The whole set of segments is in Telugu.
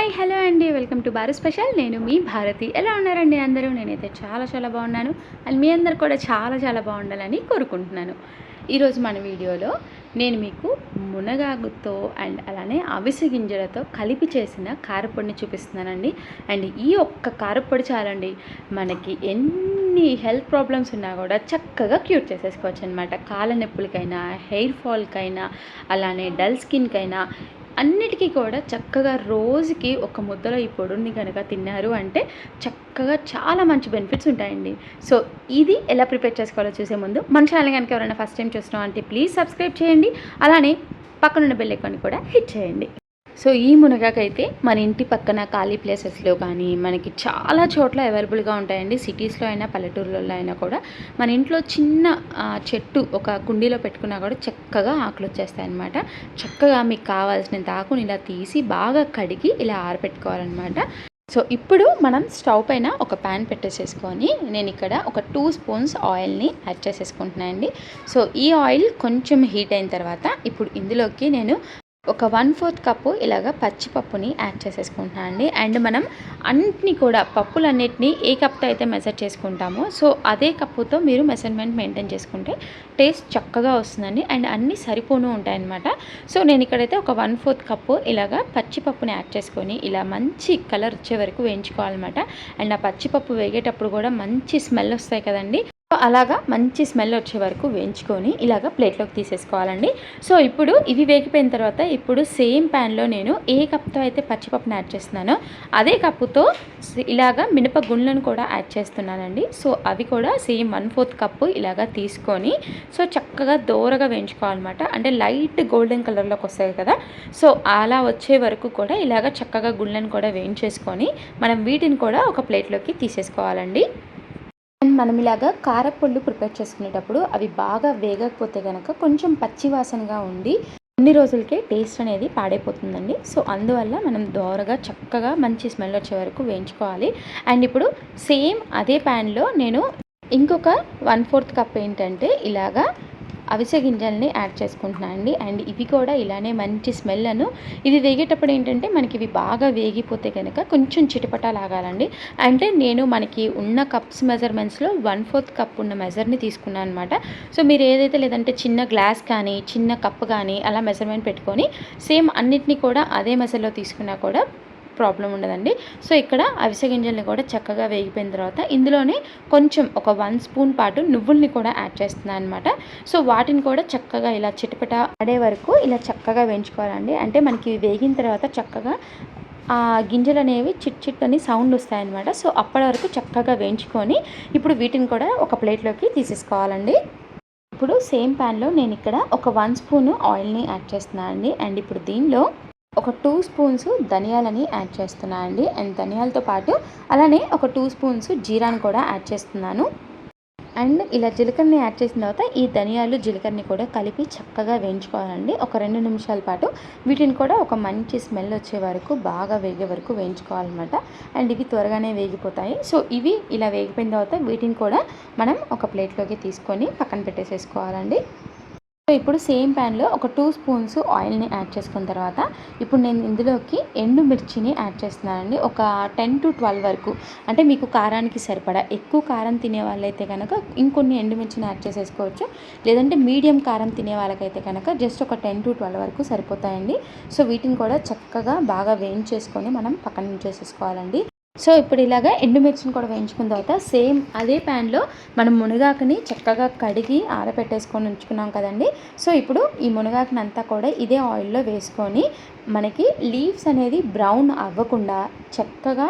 హాయ్ హలో అండి. Welcome to Bharat special. నేను మీ భారతి. ఎలా ఉన్నారండి అందరూ? నేనైతే చాలా చాలా బాగున్నాను. అండ్ మీ అందరు కూడా చాలా చాలా బాగుండాలని కోరుకుంటున్నాను. ఈరోజు మన వీడియోలో నేను మీకు మునగాకుతో అండ్ అలానే అవిసె గింజలతో కలిపి చేసిన కారపొడిని చూపిస్తున్నానండి. అండ్ ఈ ఒక్క కారపొడి చాలండి. మనకి ఎన్ని హెల్త్ ప్రాబ్లమ్స్ ఉన్నా కూడా చక్కగా క్యూర్ చేసేసుకోవచ్చు అనమాట కాళ్ళ నొప్పులకైనా హెయిర్ ఫాల్కైనా అలానే డల్ స్కిన్కైనా అన్నిటికీ కూడా చక్కగా రోజుకి ఒక ముద్దలో ఈ పొడుని కనుక తిన్నారు అంటే చక్కగా చాలా మంచి బెనిఫిట్స్ ఉంటాయండి. సో ఇది ఎలా ప్రిపేర్ చేసుకోవాలో చూసే ముందు మన ఛానల్ కనుక ఎవరైనా ఫస్ట్ టైం చూస్తున్నాం అంటే ప్లీజ్ సబ్స్క్రైబ్ చేయండి. అలానే పక్కనున్న బెల్ ఐకాన్ కూడా హిట్ చేయండి. సో ఈ మునగాకైతే మన ఇంటి పక్కన ఖాళీ ప్లేసెస్లో కానీ మనకి చాలా చోట్ల అవైలబుల్గా ఉంటాయండి. సిటీస్లో అయినా పల్లెటూరులలో అయినా కూడా మన ఇంట్లో చిన్న చెట్టు ఒక కుండీలో పెట్టుకున్నా కూడా చక్కగా ఆకులు వచ్చేస్తాయి అనమాట చక్కగా మీకు కావాల్సినంత ఆకుని ఇలా తీసి బాగా కడిగి ఇలా ఆరబెట్టుకోవాలన్నమాట సో ఇప్పుడు మనం స్టవ్ పైన ఒక ప్యాన్ పెట్టేసేసుకొని నేను ఇక్కడ ఒక టూ స్పూన్స్ ఆయిల్ని యాడ్ చేసేసుకుంటున్నాను అండి సో ఈ ఆయిల్ కొంచెం హీట్ అయిన తర్వాత ఇప్పుడు ఇందులోకి నేను ఒక వన్ ఫోర్త్ కప్పు ఇలాగ పచ్చిపప్పుని యాడ్ చేసేసుకుంటున్నాను అండి. అండ్ మనం అన్నిటినీ కూడా పప్పులన్నిటినీ ఏ కప్తో అయితే మెజర్ చేసుకుంటామో సో అదే కప్పుతో మీరు మెజర్మెంట్ మెయింటైన్ చేసుకుంటే టేస్ట్ చక్కగా వస్తుందండి. అండ్ అన్నీ సరిపోను ఉంటాయన్నమాట. సో నేను ఇక్కడైతే ఒక వన్ ఫోర్త్ కప్పు ఇలాగ పచ్చిపప్పుని యాడ్ చేసుకొని ఇలా మంచి కలర్ వచ్చే వరకు వేయించుకోవాలన్నమాట. అండ్ ఆ పచ్చిపప్పు వేగేటప్పుడు కూడా మంచి స్మెల్ వస్తాయి కదండి. అలాగా మంచి స్మెల్ వచ్చే వరకు వేయించుకొని ఇలాగ ప్లేట్లోకి తీసేసుకోవాలండి. సో ఇప్పుడు ఇవి వేగిపోయిన తర్వాత ఇప్పుడు సేమ్ ప్యాన్లో నేను ఏ కప్తో అయితే పచ్చిపప్పును యాడ్ చేస్తున్నానో అదే కప్పుతో ఇలాగ మినపగుండ్లను కూడా యాడ్ చేస్తున్నానండి. సో అవి కూడా సేమ్ వన్ ఫోర్త్ కప్పు ఇలాగ తీసుకొని సో చక్కగా దోరగా వేయించుకోవాలన్నమాట. అంటే లైట్ గోల్డెన్ కలర్లోకి వస్తాయి కదా. సో అలా వచ్చే వరకు కూడా ఇలాగ చక్కగా గుండ్లను కూడా వేయించేసుకొని మనం వీటిని కూడా ఒక ప్లేట్లోకి తీసేసుకోవాలండి. మనం ఇలాగా కారపళ్ళు ప్రిపేర్ చేసుకునేటప్పుడు అవి బాగా వేగకపోతే కనుక కొంచెం పచ్చి వాసనగా ఉండి కొన్ని రోజులకే టేస్ట్ అనేది పాడైపోతుందండి. సో అందువల్ల మనం దోరగా చక్కగా మంచి స్మెల్ వచ్చే వరకు వేయించుకోవాలి. అండ్ ఇప్పుడు సేమ్ అదే ప్యాన్లో నేను ఇంకొక వన్ ఫోర్త్ కప్ ఏంటంటే ఇలాగా అవిసె గింజల్ని యాడ్ చేసుకుంటున్నాను అండి. అండ్ ఇవి కూడా ఇలానే మంచి స్మెల్ అను. ఇది వేగేటప్పుడు ఏంటంటే మనకి ఇవి బాగా వేగిపోతే కనుక కొంచెం చిటపట లాగాలండి. అంటే నేను మనకి ఉన్న కప్స్ మెజర్మెంట్స్లో వన్ ఫోర్త్ కప్ ఉన్న మెజర్ని తీసుకున్నాను అనమాట సో మీరు ఏదైతే లేదంటే చిన్న గ్లాస్ కానీ చిన్న కప్ కానీ అలా మెజర్మెంట్ పెట్టుకొని సేమ్ అన్నిటినీ కూడా అదే మెజర్లో తీసుకున్నా కూడా ప్రాబ్లం ఉండదండి. సో ఇక్కడ అవిసె గింజల్ని కూడా చక్కగా వేగిపోయిన తర్వాత ఇందులోనే కొంచెం ఒక వన్ స్పూన్ పాటు నువ్వుల్ని కూడా యాడ్ చేస్తున్నాను అనమాట సో వాటిని కూడా చక్కగా ఇలా చిటపట ఆడే వరకు ఇలా చక్కగా వేయించుకోవాలండి. అంటే మనకి వేగిన తర్వాత చక్కగా ఆ గింజలు అనేవి చిట్ చిట్ అని సౌండ్ వస్తాయన్నమాట సో అప్పటి వరకు చక్కగా వేయించుకొని ఇప్పుడు వీటిని కూడా ఒక ప్లేట్లోకి తీసేసుకోవాలండి. ఇప్పుడు సేమ్ ప్యాన్లో నేను ఇక్కడ ఒక వన్ స్పూన్ ఆయిల్ని యాడ్ చేస్తున్నాను అండి అండ్ ఇప్పుడు దీనిలో ఒక టూ స్పూన్స్ ధనియాలని యాడ్ చేస్తున్నాను అండి. అండ్ ధనియాలతో పాటు అలానే ఒక టూ స్పూన్స్ జీరాని కూడా యాడ్ చేస్తున్నాను. అండ్ ఇలా జీలకర్రని యాడ్ చేసిన తర్వాత ఈ ధనియాలు జీలకర్రని కూడా కలిపి చక్కగా వేయించుకోవాలండి. ఒక రెండు నిమిషాల పాటు వీటిని కూడా ఒక మంచి స్మెల్ వచ్చే వరకు బాగా వేగే వరకు వేయించుకోవాలన్నమాట. అండ్ ఇవి త్వరగానే వేగిపోతాయి. సో ఇవి ఇలా వేగిపోయిన తర్వాత వీటిని కూడా మనం ఒక ప్లేట్లోకి తీసుకొని పక్కన పెట్టేసేసుకోవాలండి. ఇప్పుడు సేమ్ ప్యాన్లో ఒక టూ స్పూన్స్ ఆయిల్ని యాడ్ చేసుకున్న తర్వాత ఇప్పుడు నేను ఇందులోకి ఎండు మిర్చిని యాడ్ చేస్తున్నానండి. ఒక టెన్ టు ట్వెల్వ్ వరకు. అంటే మీకు కారానికి సరిపడా ఎక్కువ కారం తినే వాళ్ళైతే కనుక ఇంకొన్ని ఎండుమిర్చిని యాడ్ చేసేసుకోవచ్చు. లేదంటే మీడియం కారం తినే వాళ్ళకైతే కనుక జస్ట్ ఒక టెన్ టు ట్వెల్వ్ వరకు సరిపోతాయండి. సో వీటిని కూడా చక్కగా బాగా వేయించేసుకొని మనం పక్కన ఉంచేసేసుకోవాలండి. సో ఇప్పుడు ఇలాగా ఎండుమిర్చిని కూడా వేయించుకున్న తర్వాత సేమ్ అదే ప్యాన్లో మనం మునగాకుని చక్కగా కడిగి ఆరబెట్టేసుకొని ఉంచుకున్నాం కదండి. సో ఇప్పుడు ఈ మునగాకుని అంతా కూడా ఇదే ఆయిల్లో వేసుకొని మనకి లీవ్స్ అనేది బ్రౌన్ అవ్వకుండా చక్కగా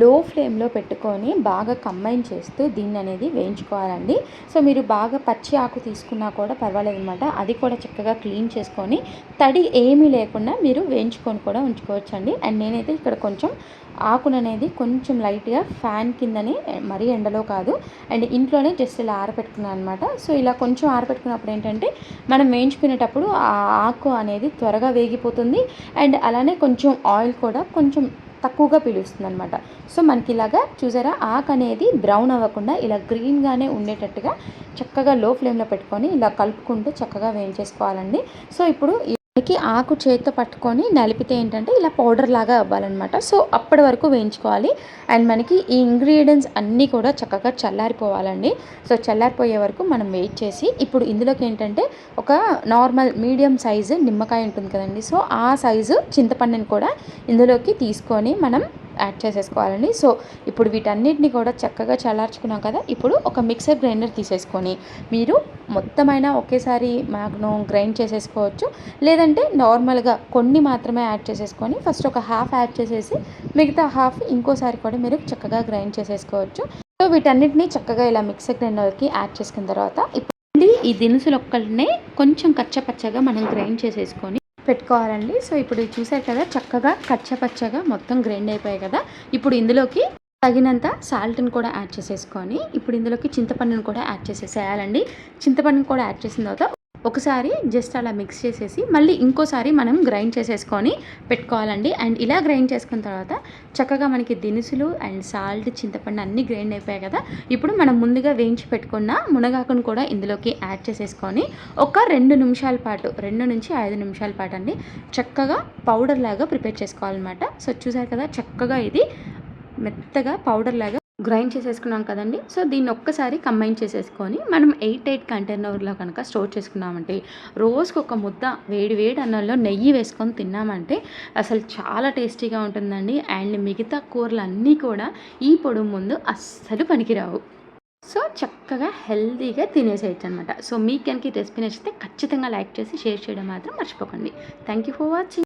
లో ఫ్లేమ్లో పెట్టుకొని బాగా కంబైన్ చేస్తూ దీన్ని అనేది వేయించుకోవాలండి. సో మీరు బాగా పచ్చి ఆకు తీసుకున్నా కూడా పర్వాలేదు అనమాట అది కూడా చక్కగా క్లీన్ చేసుకొని తడి ఏమీ లేకుండా మీరు వేయించుకొని కూడా ఉంచుకోవచ్చండి. అండ్ నేనైతే ఇక్కడ కొంచెం ఆకును అనేది కొంచెం లైట్గా ఫ్యాన్ కిందని మరీ ఎండలో కాదు. అండ్ ఇంట్లోనే జస్ట్ ఇలా ఆరపెట్టుకున్నాను అనమాట సో ఇలా కొంచెం ఆరబెట్టుకున్నప్పుడు ఏంటంటే మనం వేయించుకునేటప్పుడు ఆ ఆకు అనేది త్వరగా వేగిపోతుంది. అండ్ అలానే కొంచెం ఆయిల్ కూడా కొంచెం తక్కువగా పిలుస్తుంది అనమాట సో మనకి ఇలాగా చూసారా ఆకు అనేది బ్రౌన్ అవ్వకుండా ఇలా గ్రీన్గానే ఉండేటట్టుగా చక్కగా లో ఫ్లేమ్లో పెట్టుకొని ఇలా కలుపుకుంటూ చక్కగా వేయించేసుకోవాలండి. సో ఇప్పుడు మనకి ఆకు చేతితో పట్టుకొని నలిపితే ఏంటంటే ఇలా పౌడర్ లాగా అవ్వాలన్నమాట. సో అప్పటి వరకు వేయించుకోవాలి. అండ్ మనకి ఈ ఇంగ్రీడియంట్స్ అన్నీ కూడా చక్కగా చల్లారిపోవాలండి. సో చల్లారిపోయే వరకు మనం వెయిట్ చేసి ఇప్పుడు ఇందులోకి ఏంటంటే ఒక నార్మల్ మీడియం సైజు నిమ్మకాయ ఉంటుంది కదండి. సో ఆ సైజు చింతపండుని కూడా ఇందులోకి తీసుకొని మనం యాడ్ చేసేసుకోవాలండి. సో ఇప్పుడు వీటన్నిటిని కూడా చక్కగా చల్లార్చుకున్నాం కదా ఇప్పుడు ఒక మిక్సర్ గ్రైండర్ తీసేసుకొని మీరు మొత్తమైన ఒకేసారి మాగ్నో గ్రైండ్ చేసేసుకోవచ్చు. లేదంటే నార్మల్గా కొన్ని మాత్రమే యాడ్ చేసేసుకొని ఫస్ట్ ఒక హాఫ్ యాడ్ చేసేసి మిగతా హాఫ్ ఇంకోసారి కూడా మీరు చక్కగా గ్రైండ్ చేసేసుకోవచ్చు. సో వీటన్నిటిని చక్కగా ఇలా మిక్సర్ గ్రైండర్కి యాడ్ చేసుకున్న తర్వాత ఇప్పుడు ఈ దినుసులు ఒక్కళ్ళనే కొంచెం కచ్చపచ్చగా మనం గ్రైండ్ చేసేసుకొని పెట్టుకోవాలండి. సో ఇప్పుడు చూసారు కదా చక్కగా కచ్చపచ్చగా మొత్తం గ్రైండ్ అయిపోయాయి కదా. ఇప్పుడు ఇందులోకి తగినంత సాల్ట్ని కూడా యాడ్ చేసేసుకొని ఇప్పుడు ఇందులోకి చింతపండుని కూడా యాడ్ చేసేసేయాలండి. చింతపండుని కూడా యాడ్ చేసిన తర్వాత ఒకసారి జస్ట్ అలా మిక్స్ చేసేసి మళ్ళీ ఇంకోసారి మనం గ్రైండ్ చేసేసుకొని పెట్టుకోవాలండి. అండ్ ఇలా గ్రైండ్ చేసుకున్న తర్వాత చక్కగా మనకి దినుసులు అండ్ సాల్ట్ చింతపండు అన్నీ గ్రైండ్ అయిపోయాయి కదా. ఇప్పుడు మనం ముందుగా వేయించి పెట్టుకున్న మునగాకును కూడా ఇందులోకి యాడ్ చేసేసుకొని ఒక రెండు నిమిషాల పాటు రెండు నుంచి ఐదు నిమిషాల పాటు అండి చక్కగా పౌడర్ లాగా ప్రిపేర్ చేసుకోవాలన్నమాట. సో చూసారు కదా చక్కగా ఇది మెత్తగా పౌడర్ లాగా గ్రైండ్ చేసేసుకున్నాం కదండి. సో దీన్ని ఒక్కసారి కంబైన్ చేసేసుకొని మనం ఎయిట్ ఎయిట్ కంటైనర్లో కనుక స్టోర్ చేసుకున్నామంటే రోజుకు ఒక ముద్ద వేడి వేడి అన్నంలో నెయ్యి వేసుకొని తిన్నామంటే అసలు చాలా టేస్టీగా ఉంటుందండి. అండ్ మిగతా కూరలు అన్నీ కూడా ఈ పొడి ముందు అస్సలు పనికిరావు. సో చక్కగా హెల్తీగా తినేసేయచ్చు అనమాట సో మీకు కనుక ఈ రెసిపీ నచ్చితే ఖచ్చితంగా లైక్ చేసి షేర్ చేయడం మాత్రం మర్చిపోకండి. Thank you for watching